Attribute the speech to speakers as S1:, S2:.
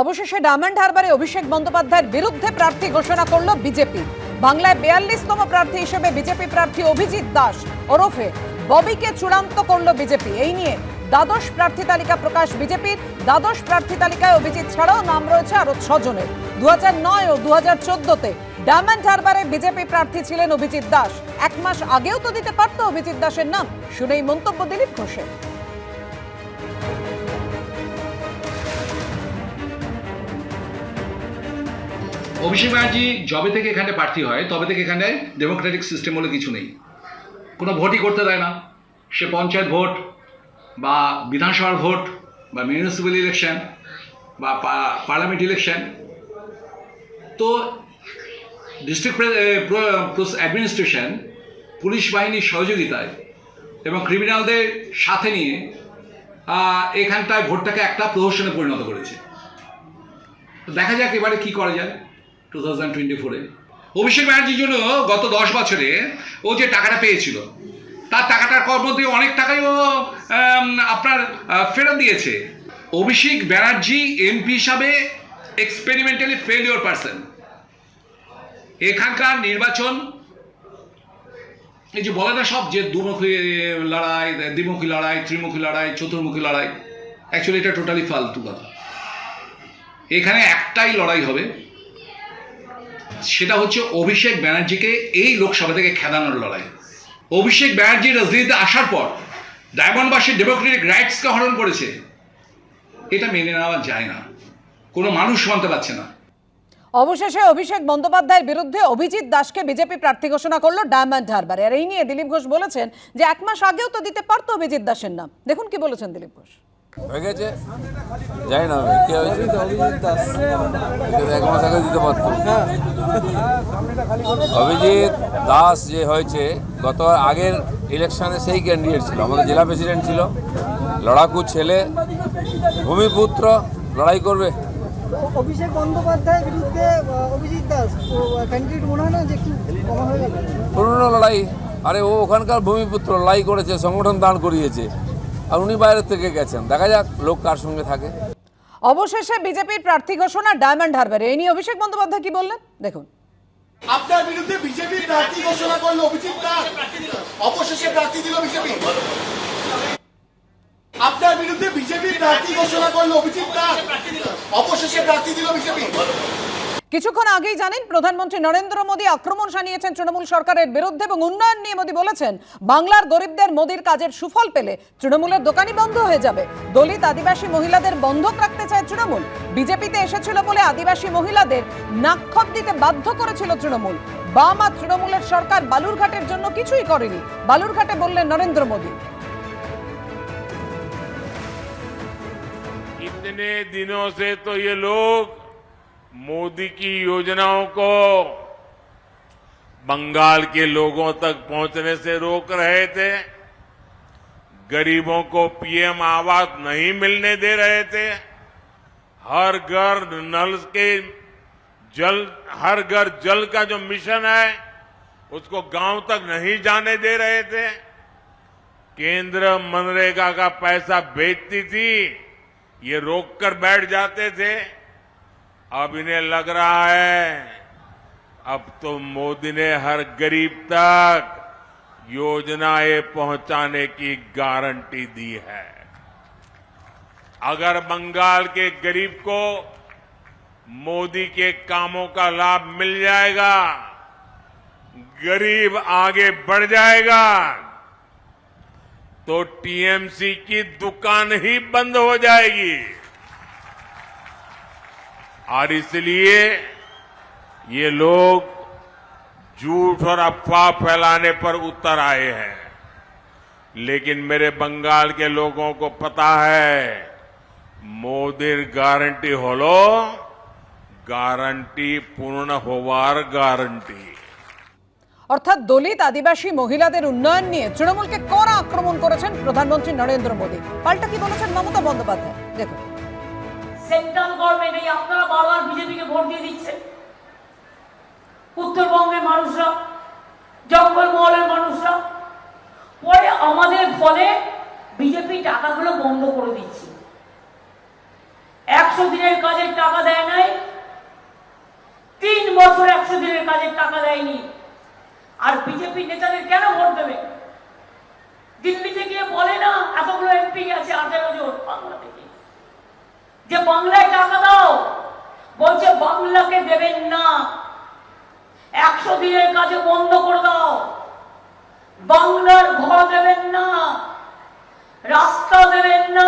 S1: অবশেষে ডায়মন্ড হারবারে অভিষেক বন্দ্যোপাধ্যায়ের বিরুদ্ধে প্রার্থী ঘোষণা করল বিজেপি। বাংলায় বিয়াল্লিশতম প্রার্থী হিসেবে বিজেপি প্রার্থী অভিজিৎ দাস ওরফে ববিকে চূড়ান্ত করল বিজেপি। এই নিয়ে দ্বাদশ প্রার্থী তালিকা প্রকাশ বিজেপির। দ্বাদশ প্রার্থী তালিকায় অভিজিৎ ছাড়াও নাম রয়েছে আরও ছজনের। দু নয় ও দু হাজার চোদ্দতে ডায়মন্ড হারবারে বিজেপি প্রার্থী ছিলেন অভিজিৎ দাস। এক মাস আগেও তো দিতে পারত অভিজিৎ দাসের নাম। শুনেই মন্তব্য দিলীপ ঘোষের।
S2: অভিষেক ব্যানার্জি যবে থেকে এখানে প্রার্থী হয়, তবে থেকে এখানে ডেমোক্রেটিক সিস্টেম বলে কিছু নেই। কোনো ভোটই করতে দেয় না। সে পঞ্চায়েত ভোট বা বিধানসভার ভোট বা মিউনিসিপ্যাল ইলেকশন বা পার্লামেন্ট ইলেকশন তো ডিস্ট্রিক্ট অ্যাডমিনিস্ট্রেশন পুলিশ বাহিনীর সহযোগিতায় এবং ক্রিমিনালদের সাথে নিয়ে এখানটায় ভোটটাকে একটা প্রহসনে পরিণত করেছে। দেখা যাক এবারে কি করা যায়। টু থাউজেন্ড টোয়েন্টি ফোরে অভিষেক ব্যানার্জির জন্য গত দশ বছরে ও যে টাকাটা পেয়েছিল, তার টাকাটার কর মধ্যে অনেক টাকাই ও আপনার ফেরত দিয়েছে। অভিষেক ব্যানার্জি এমপি হিসাবে এক্সপেরিমেন্টালি ফেলিওর পার্সন এখানকার নির্বাচন, এই যে বলে না সব যে দুমুখী লড়াই, দ্বিমুখী লড়াই, ত্রিমুখী লড়াই, চতুর্মুখী লড়াই অ্যাকচুয়ালি এটা টোটালি ফালতু কথা। এখানে একটাই লড়াই হবে সেটা হচ্ছে অভিষেক ব্যানার্জিকে এই লোকসভা থেকে খেদানোর লড়াই। অভিষেক ব্যানার্জি রাজনীতিতে আসার পর ডায়মন্ডবাসীর ডেমোক্রেটিক রাইটসকে হরণ করেছে। এটা মেনে নেওয়া যায় না। কোনো মানুষ মানতে পারছে না।
S1: অবশেষে অভিষেক বন্দ্যোপাধ্যায়ের বিরুদ্ধে অভিজিৎ দাসকে বিজেপি প্রার্থী ঘোষণা করল ডায়মন্ড হারবারে। আর এই নিয়ে দিলীপ ঘোষ বলেছেন যে এক মাস আগেও তো দিতে পারতো অভিজিৎ দাসের নাম। দেখুন কি বলেছেন দিলীপ ঘোষ।
S3: হয়ে গেছে? জানি না আমি কে হয়েছে? একে এক মাস আগে দিতে পারতো। অভিজিৎ দাস যে হয়েছে গত আগের ইলেকশনে সেই ক্যান্ডিডেট ছিল আমাদের জেলা প্রেসিডেন্ট ছিল। লড়াকু ছেলে ভূমিপুত্র লড়াই করবে।
S4: অভিষেক বন্দ্যোপাধ্যায়ের বিরুদ্ধে অভিজিৎ দাস ক্যান্ডিডেট মনে হয় না যে একটু
S3: পুরনো লড়াই। আরে ও ওখানকার ভূমিপুত্র লড়াই করেছে সংগঠন দান করিয়েছে। আর উনি বাইরের থেকে গেছেন। দেখা যাক লোক কার সঙ্গে থাকে।
S1: অবশেষে বিজেপির প্রার্থী ঘোষণা ডায়মন্ড হারবারে। এই নিয়ে অভিষেক বন্দ্যোপাধ্যায় কি বললেন? দেখুন।
S5: আপনার বিরুদ্ধে বিজেপি প্রার্থী ঘোষণা করল অভিজিৎ দাস। অবশেষে প্রার্থী দিল বিজেপি। আপনার বিরুদ্ধে বিজেপি প্রার্থী ঘোষণা করল অভিজিৎ দাস। অবশেষে প্রার্থী দিল বিজেপি।
S1: কিছুক্ষণ আগেই জানেন প্রধানমন্ত্রী নরেন্দ্র মোদী আক্রমণ শানিয়েছেন তৃণমূল সরকারের বিরুদ্ধে এবং উন্নয়ন নিয়ে মোদী বলেছেন বাংলার গরিবদের মোদীর কাজের সুফল পেলে তৃণমূলের দোকানই বন্ধ হয়ে যাবে দলিত আদিবাসী মহিলাদের বন্ধক রাখতে চায় তৃণমূল বিজেপিতে এসেছিল বলে আদিবাসী মহিলাদের নাক্ষত দিতে বাধ্য করেছিল তৃণমূল বাম আর তৃণমূলের সরকার বালুরঘাটের জন্য কিছুই করেনি বালুরঘাটে বললেন নরেন্দ্র মোদী
S6: इतने दिनों से तो ये लोग मोदी की योजनाओं को बंगाल के लोगों तक पहुँचने से रोक रहे थे। गरीबों को पीएम आवास नहीं मिलने दे रहे थे। हर घर नल के जल, हर घर जल का जो मिशन है, उसको गाँव तक नहीं जाने दे रहे थे। केंद्र मनरेगा का पैसा बेचती थी, ये रोक कर बैठ जाते थे। अब इन्हें लग रहा है, अब तो मोदी ने हर गरीब तक योजनाएँ पहुँचाने की गारंटी दी है। अगर बंगाल के गरीब को मोदी के कामों का लाभ मिल जाएगा, गरीब आगे बढ़ जाएगा तो टीएमसी की दुकान ही बंद हो जाएगी। और इसलिए ये लोग झूठ और अफवाह फैलाने पर उतर आए हैं लेकिन मेरे बंगाल के लोगों को पता है मोदी गारंटी হলো গ্যারান্টি পূর্ণ হওয়ার গ্যারান্টি
S1: অর্থাৎ দলিত আদিবাসী মহিলাদের উন্নয়ন নিয়ে তৃণমূলকে কড়া আক্রমণ করেছেন প্রধানমন্ত্রী নরেন্দ্র মোদী পাল্টা কি বলেছেন মমতা বন্দ্যোপাধ্যায় দেখুন
S7: সেন্ট্রাল গভর্নমেন্ট এই আপনারা বারবার বিজেপিকে ভোট দিয়ে দিচ্ছে। উত্তরবঙ্গের মানুষরা জঙ্গলমহলের মানুষরা, পরে আমাদের ফলে বিজেপি টাকাগুলো বন্ধ করে দিচ্ছে। একশো দিনের কাজের টাকা দেয় নাই, তিন বছর একশো দিনের কাজের টাকা দেয়নি। আর বিজেপি নেতাদের কেন ভোট দেবে? দিল্লিতে গিয়ে বলে না, এতগুলো এমপি আছে আটের বছর বাংলা যে বাংলায় টাকা দাও, বলছে বাংলাকে দেবেন না। একশো দিনের কাজে বন্ধ করে দাও। বাংলার ঘর দেবেন না, রাস্তা দেবেন না